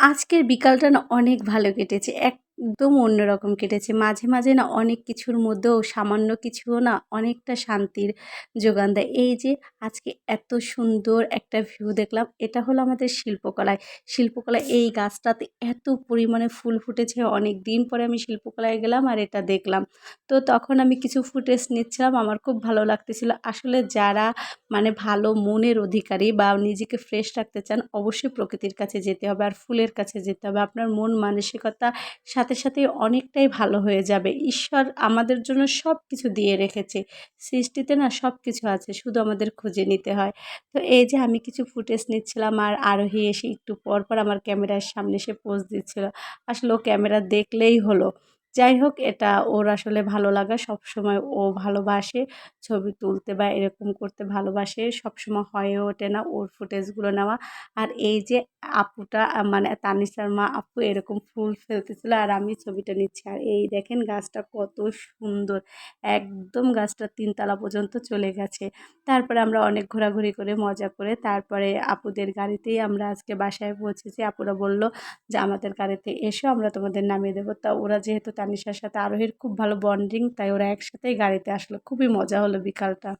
আজকের বিকালটা না অনেক ভালো কেটেছে। একদম অন্যরকম কেটেছে। মাঝে, মাঝে না অনেক কিছুর মধ্যেও সামান্য কিছুও না অনেকটা শান্তির যোগান দেয়। এই যে আজকে এত সুন্দর একটা ভিউ দেখলাম, এটা হলো আমাদের শিল্পকলায়। শিল্পকলায় এই গাছটাতে এত পরিমাণে ফুল ফুটেছে, অনেক দিন পরে আমি শিল্পকলায় গেলাম আর এটা দেখলাম। তো তখন আমি কিছু ফুটেজ নিচ্ছিলাম, আমার খুব ভালো লাগতেছিল। আসলে যারা মানে ভালো মনের অধিকারী বা নিজেকে ফ্রেশ রাখতে চান, অবশ্যই প্রকৃতির কাছে যেতে হবে আর ফুলের কাছে যেতে হবে। আপনার মন মানসিকতা সাথে সাথে অনেকটাই ভালো হয়ে যাবে। ঈশ্বর আমাদের জন্য সব কিছু দিয়ে রেখেছে। সৃষ্টিতে না সব কিছু আছে, শুধু আমাদের খুঁজে নিতে হয়। তো এই যে আমি কিছু ফুটেজ নিচ্ছিলাম আর আরোহী এসে একটু পর, পর আমার ক্যামেরার সামনে এসে পোজ দিচ্ছিল। আসলে ও ক্যামেরা দেখলেই হলো। যাই হোক, এটা ওর আসলে ভালো লাগা। সবসময় ও ভালোবাসে, ছবি তুলতে বা এরকম করতে ভালোবাসে। সবসময় হয়ে ওঠে না ওর ফুটেজগুলো নেওয়া। আর এই যে আপুটা মানে তানিশার মা আপু এরকম ফুল ফেলতেছিল আর আমি ছবিটা নিচ্ছি। আর এই দেখেন গাছটা কত সুন্দর। একদম গাছটা তিনতলা পর্যন্ত চলে গেছে। তারপরে আমরা অনেক ঘোরাঘুরি করে, মজা করে, তারপরে আপুদের গাড়িতেই আমরা আজকে বাসায় পৌঁছেছি। আপুরা বলল যে, আমাদের গাড়িতে এসো, আমরা তোমাদের নামিয়ে দেবো। তা ওরা যেহেতু তানিশার সাথে আরোহীর খুব ভালো বন্ডিং তাই ওরা একসাথেই গাড়িতে আসলো। খুবই মজা হলো বিকালটা।